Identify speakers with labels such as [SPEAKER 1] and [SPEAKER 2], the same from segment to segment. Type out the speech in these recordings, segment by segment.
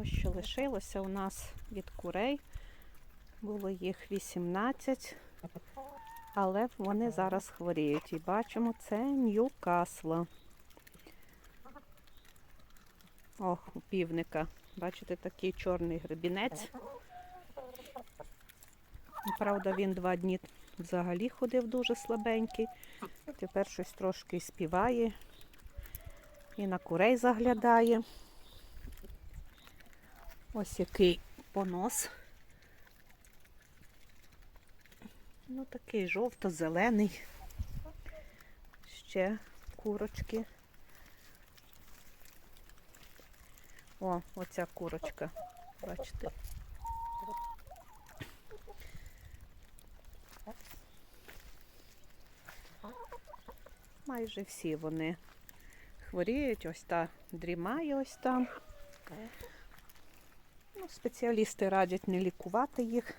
[SPEAKER 1] Ось що лишилося у нас від курей. Було їх 18, але вони зараз хворіють. І бачимо, це Ньюкасла. Ох, у півника. Бачите, такий чорний гребінець. Правда, він два дні взагалі ходив дуже слабенький. Тепер щось трошки співає і на курей заглядає. Ось який понос. Ну, такий жовто-зелений. Ще курочки. О, оця курочка. Бачите? Майже всі вони хворіють, ось та дрімає ось там. Ну, спеціалісти радять не лікувати їх.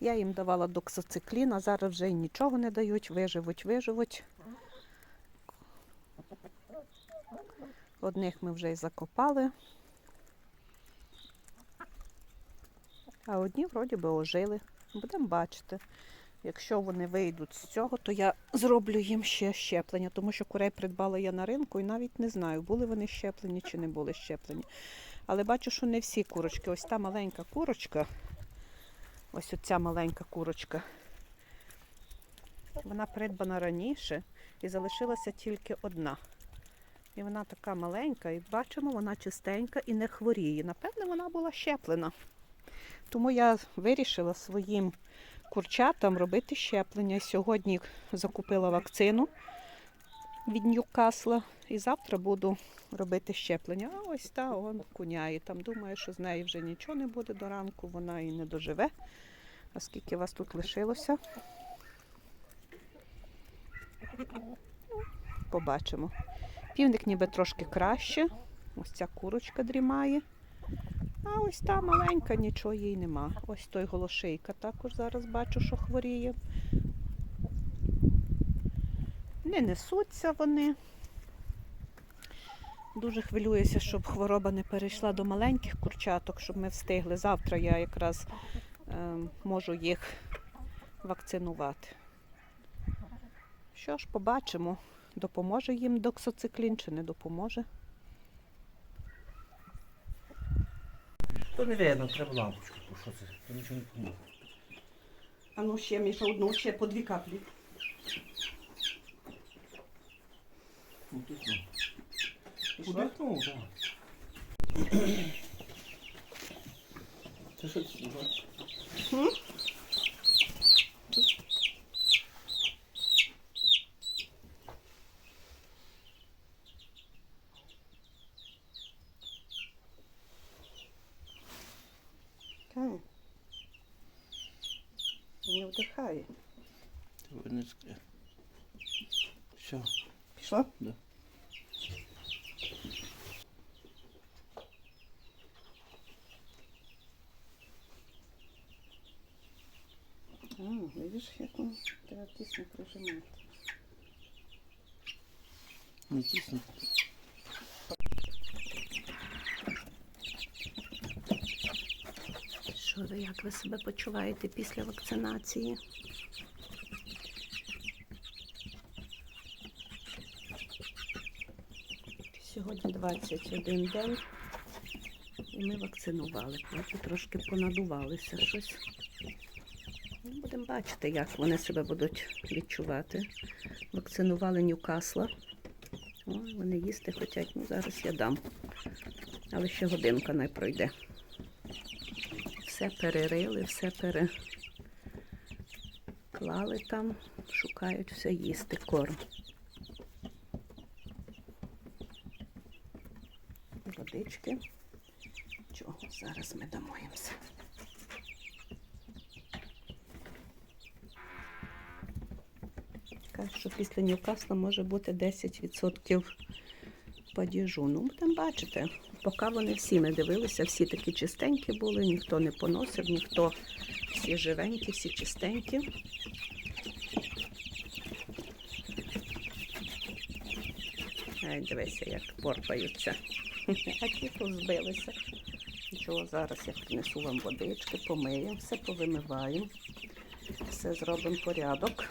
[SPEAKER 1] Я їм давала доксоциклін, а зараз вже й нічого не дають, виживуть, виживуть. Одних ми вже й закопали. А одні вроді би ожили. Будемо бачити. Якщо вони вийдуть з цього, то я зроблю їм ще щеплення, тому що курей придбала я на ринку і навіть не знаю, були вони щеплені чи не були щеплені. Але бачу, що не всі курочки. Ось та маленька курочка, ось оця маленька курочка. Вона придбана раніше і залишилася тільки одна. І вона така маленька, і бачимо, вона чистенька і не хворіє. Напевне, вона була щеплена. Тому я вирішила своїм курчатам робити щеплення. Сьогодні закупила вакцину від Ньюкасла і завтра буду робити щеплення. А ось та он куняє. Там думаю, що з неї вже нічого не буде до ранку, вона і не доживе. А скільки вас тут лишилося? Ну, Побачимо. Півник ніби трошки краще. Ось ця курочка дрімає. А ось та маленька, нічого їй нема. Ось той голошейка також зараз бачу, що хворіє. Не несуться вони. Дуже хвилююся, щоб хвороба не перейшла до маленьких курчаток, щоб ми встигли. Завтра я якраз е, можу їх вакцинувати. Що ж, побачимо, допоможе їм доксоциклін чи не допоможе.
[SPEAKER 2] То не видно, треба лампочку. Бо Що це? То нічого не поможе.
[SPEAKER 1] А ну ще, Міша, одну, ще по дві каплі.
[SPEAKER 2] Ну, тут ну. Куди? Ну, так. Це що це?
[SPEAKER 1] М? Так. Не вдихає.
[SPEAKER 2] Все.
[SPEAKER 1] Пішла?
[SPEAKER 2] Да.
[SPEAKER 1] А, видиш, як він треба тісно прижимати.
[SPEAKER 2] Не тісно.
[SPEAKER 1] Що ви, як ви себе почуваєте після вакцинації? Сьогодні 21 день і ми вакцинували. Бачу, трошки понадувалися щось. Будемо бачити, як вони себе будуть відчувати. Вакцинували Ньюкасла. О, вони їсти хочуть. Ну, зараз я дам. Але ще годинка не пройде. Все перерили, все переклали там, шукають все їсти, корм. Водички. Чого? Зараз ми дамо Кажуть, що після Ньюкасла може бути 10% падіжу. Ну, будемо бачити. Поки вони всі ми дивилися, всі такі чистенькі були, ніхто не поносив, ніхто всі живенькі, всі чистенькі. Ай, дивися, як порпаються. А ті позбилися. Нічого, зараз я принесу вам водички, помиємо, все повимиваємо, все зробимо порядок.